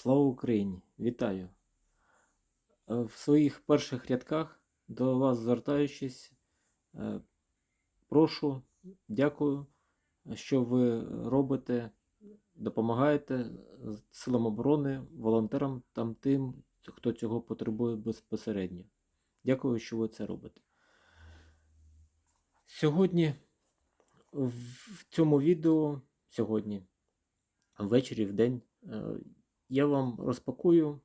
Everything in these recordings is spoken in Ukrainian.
Слава Україні! Вітаю! Е, В своїх перших рядках до вас звертаючись, е, прошу, дякую, що ви робите, допомагаєте силам оборони, волонтерам там тим, хто цього потребує безпосередньо. Дякую, що ви це робите. Сьогодні в цьому відео, сьогодні, ввечері, в день, е, я вам розпакую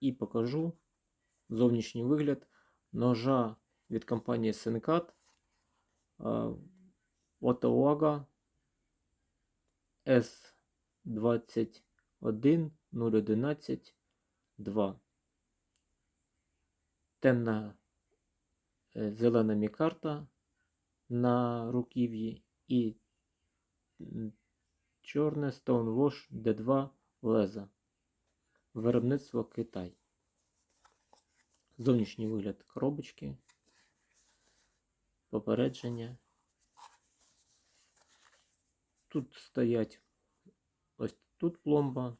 і покажу зовнішній вигляд ножа від компанії Senkat Otawага S21011 2. Темна е, зелена мікарта на руків'ї і чорне Stonewash D2 леза. Виробництво Китай. Зовнішній вигляд коробочки. Попередження. Тут стоять ось тут пломба.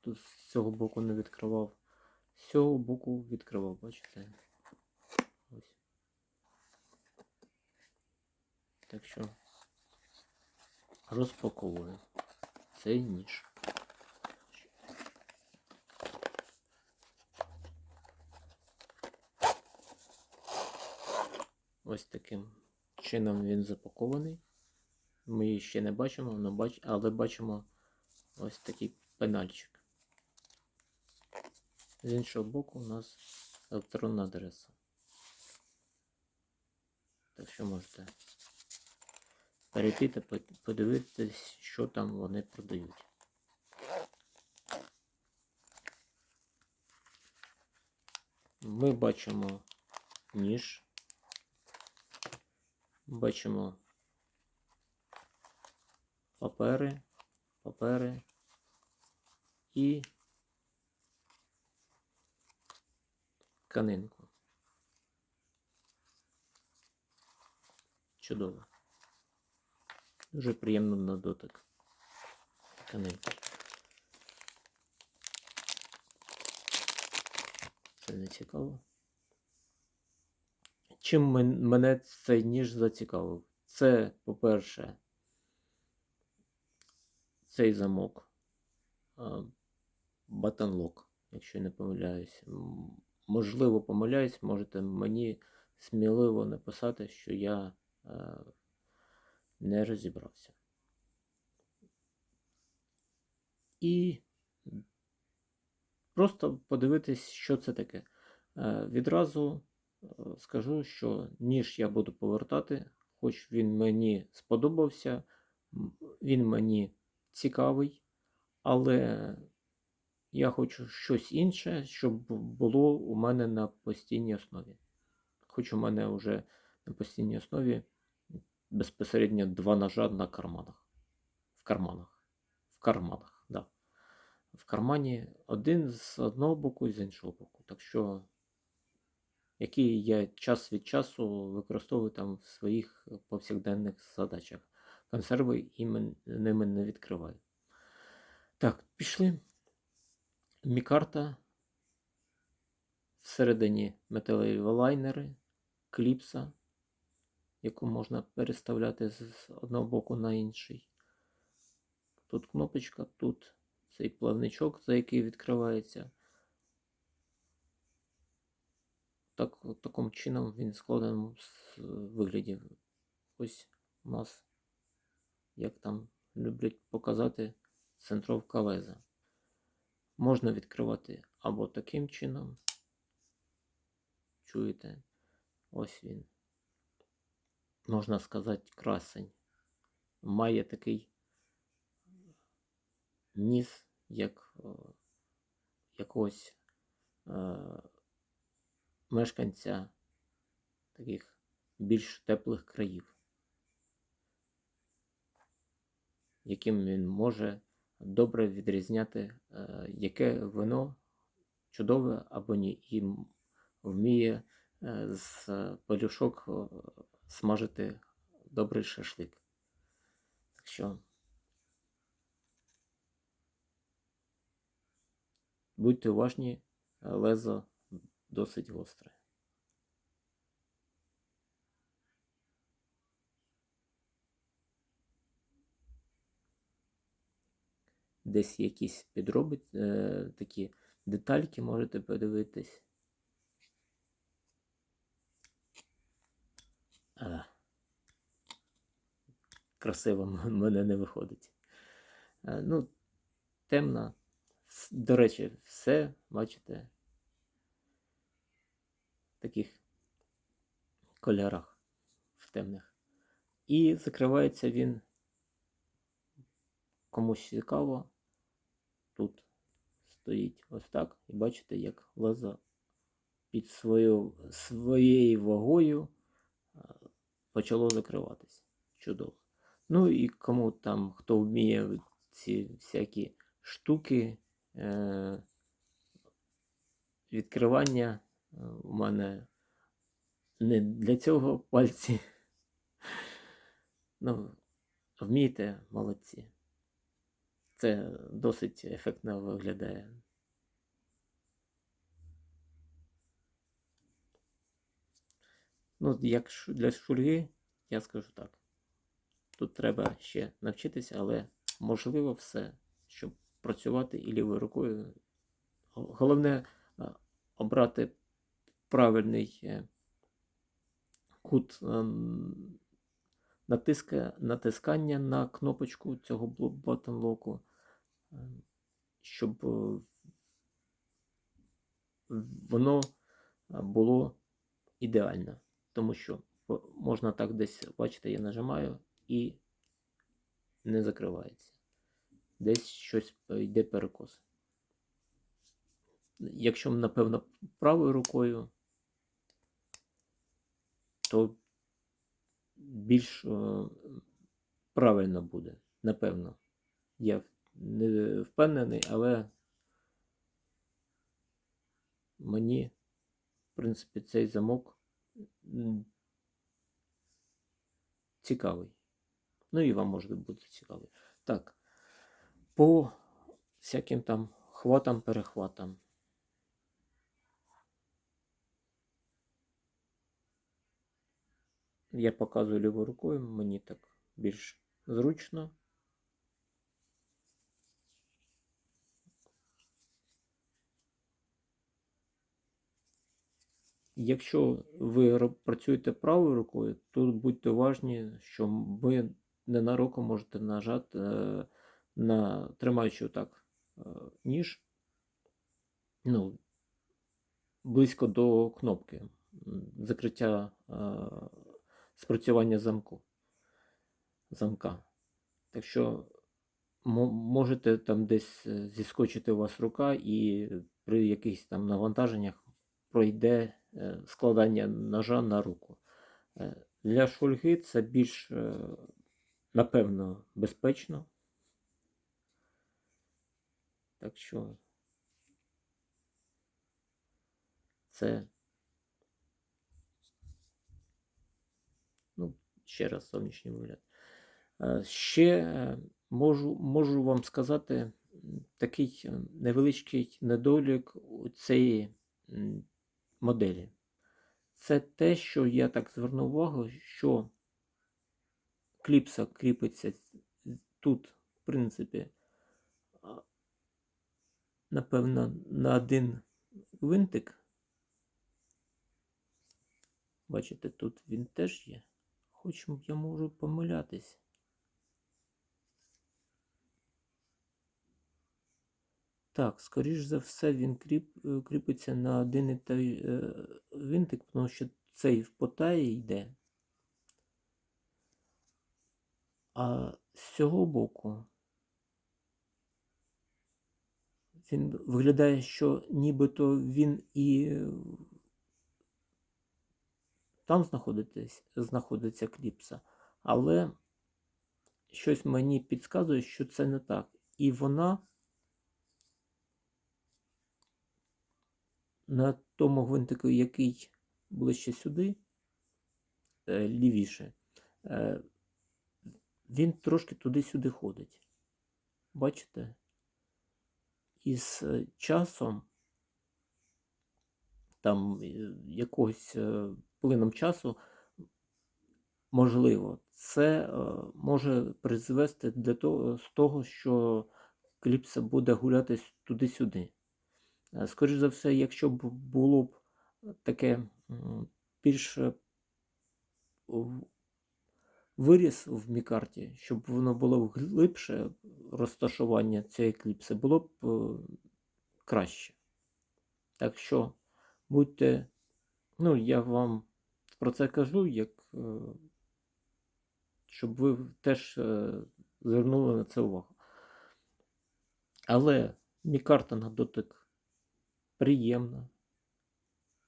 Тут з цього боку не відкривав. З цього боку відкривав, бачите? Ось. Так що розпаковую цей ніж. Ось таким чином він запакований. Ми її ще не бачимо, але бачимо ось такий пенальчик. З іншого боку у нас електронна адреса. Так що можете перейти та подивитись, що там вони продають. Ми бачимо ніж. Бачимо папери, папери і тканинку. Чудово. Дуже приємно на дотик. Тканинка. Це не цікаво. Чим мене цей ніж зацікавив? Це, по-перше, цей замок батанлок, якщо не помиляюсь. Можливо, помиляюсь, можете мені сміливо написати, що я е, не розібрався. І просто подивитись, що це таке. Е, Відразу скажу, що ніж я буду повертати, хоч він мені сподобався, він мені цікавий, але я хочу щось інше, щоб було у мене на постійній основі. Хоч у мене вже на постійній основі безпосередньо два ножа на карманах. В карманах. В карманах, да. В кармані один з одного боку і з іншого боку. Так що, який я час від часу використовую там в своїх повсякденних задачах. Консерви ними не відкриваю. Так, пішли. Мікарта. Всередині металеві лайнери, кліпса, яку можна переставляти з одного боку на інший. Тут кнопочка, тут цей плавничок, за який відкривається. Так, таким чином він складений з вигляді. Ось у нас, як там люблять показати, центровка леза. Можна відкривати або таким чином. Чуєте? Ось він. Можна сказати, красень. Має такий ніс, як е, якогось е, мешканця таких більш теплих країв, яким він може добре відрізняти, е, яке вино чудове або ні, і вміє е, з пелюшок е, смажити добрий шашлик. Так що будьте уважні, лезо досить гостре. Десь якісь підробить е, такі детальки можете подивитись. А, красиво мене не виходить. Е, ну, темна. До речі, все, бачите, таких кольорах, в темних. І закривається він комусь цікаво. Тут стоїть ось так. І бачите, як лезо під свою, своєю вагою почало закриватись. Чудово. Ну і кому там, хто вміє ці всякі штуки, е, відкривання у мене не для цього пальці. Ну, вмієте, молодці. Це досить ефектно виглядає. Ну, як для шульги, я скажу так. Тут треба ще навчитися, але можливо все, щоб працювати і лівою рукою. Головне обрати правильний е, кут ем, натиска, натискання на кнопочку цього button локу, щоб е, воно е, було ідеально. Тому що можна так десь, бачите, я нажимаю і не закривається. Десь щось йде перекос. Якщо, напевно, правою рукою, то більш е, правильно буде, напевно. Я не впевнений, але мені, в принципі, цей замок цікавий. Ну і вам може бути цікавий. Так, по всяким там хватам, перехватам. Я показую лівою рукою, мені так більш зручно. Якщо ви працюєте правою рукою, то будьте уважні, що ви ненароком можете нажати е, на тримаючи отак е, ніж, ну, близько до кнопки закриття е, спрацювання замку, замка. Так що можете там десь е, зіскочити у вас рука і при якихось там навантаженнях пройде е, складання ножа на руку. Е, Для шульги це більш, напевно, безпечно. Так що це ну, ще раз зовнішній вигляд. Е, Ще е, можу, можу вам сказати такий е, невеличкий недолік у цієї моделі. Це те, що я так звернув увагу, що кліпса кріпиться тут, в принципі, напевно, на один гвинтик. Бачите, тут він теж є. Хоч я можу помилятись. Так, скоріш за все, він кріп, е, кріпиться на один і той е, гвинтик, тому що цей в потаї йде. А з цього боку він виглядає, що нібито він і там знаходиться кліпса, але щось мені підказує, що це не так. І вона на тому гвинтику, який ближче сюди, е, лівіше, е, він трошки туди-сюди ходить. Бачите? із е, часом, там е, якогось плином часу, можливо, це е, може призвести для того, з того, що кліпса буде гулятись туди-сюди. Е, Скоріш за все, якщо б було б таке м, більше в- виріс в мікарті, щоб воно було глибше розташування цієї кліпси, було б е, краще. Так що будьте, ну, я вам про це кажу, як, е, щоб ви теж е, звернули на це увагу. Але мікарта на дотик приємна.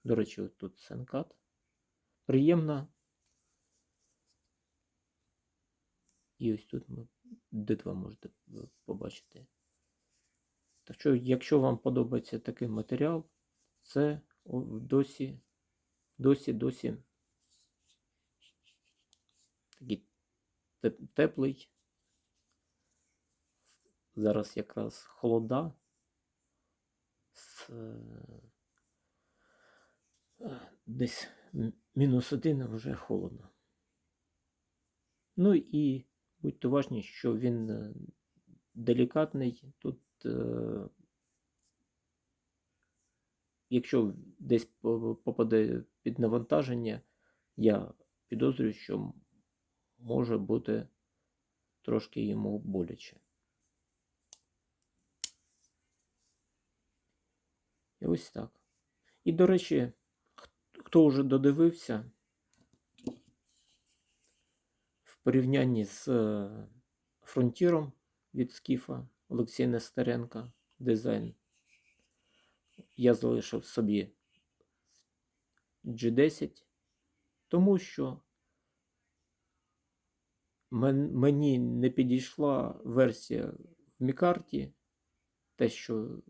До речі, от тут сенкат. Приємна. І ось тут ми D2 можете е, побачити. Так що, якщо вам подобається такий матеріал, це досі, досі, досі такий теплий. Зараз якраз холода. З, е, десь мінус один вже холодно. Ну і будьте уважні, що він е, делікатний. Тут, е, якщо десь попаде під навантаження, я підозрюю, що може бути трошки йому боляче. І ось так. І, до речі, хто вже додивився, в порівнянні з е, фронтіром від Скіфа Олексія Нестеренка дизайн, я залишив собі G10, тому що мені не підійшла версія в Мікарті, те, що,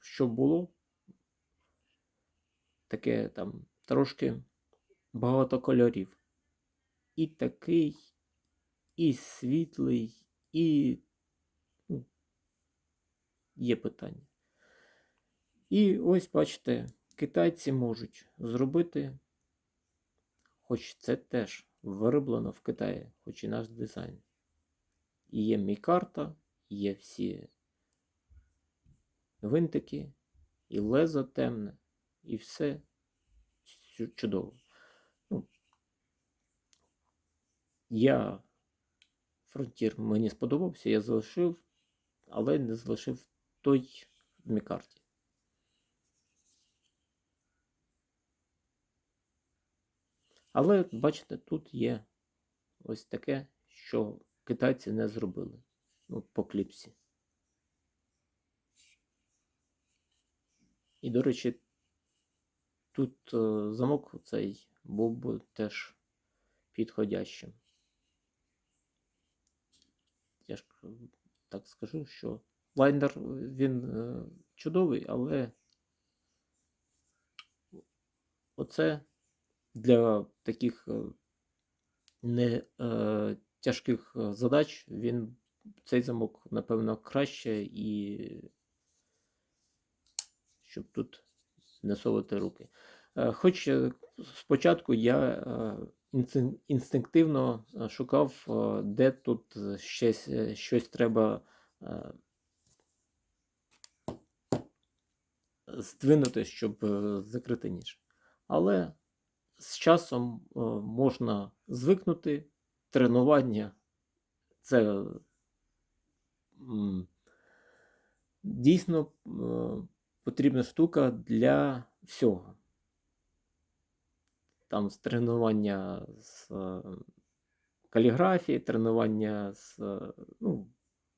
що було, таке там трошки багато кольорів. І такий, і світлий, і ну, є питання. І ось бачите, китайці можуть зробити, хоч це теж вироблено в Китаї, хоч і наш дизайн. І є мікарта, є всі гвинтики, і лезо темне, і все чудово. Ну, я фронтір мені сподобався, я залишив, але не залишив той мікарті. Але бачите, тут є ось таке, що китайці не зробили. Ну, по кліпсі. І, до речі, тут е, замок цей був би теж підходящим. Я ж так скажу, що лайнер він е, чудовий, але оце для таких е, не е, тяжких е, задач він цей замок, напевно, краще і щоб тут не совати руки. Е, Хоч спочатку я інстинктивно шукав, де тут щось, щось треба здвинути, щоб закрити ніж. Але з часом е, можна звикнути. Тренування це дійсно е, потрібна штука для всього. Там з тренування з е, каліграфії, тренування з. Ну,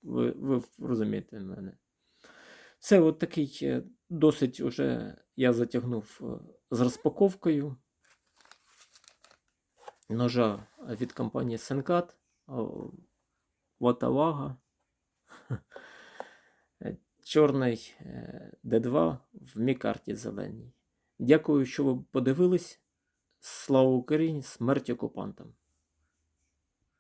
ви, ви розумієте мене. Це от такий досить уже я затягнув з розпаковкою ножа від компанії Senkat Ватавага. Чорний е, D2 в мікарті зеленій. Дякую, що ви подивились. Слава Україні! Смерть окупантам!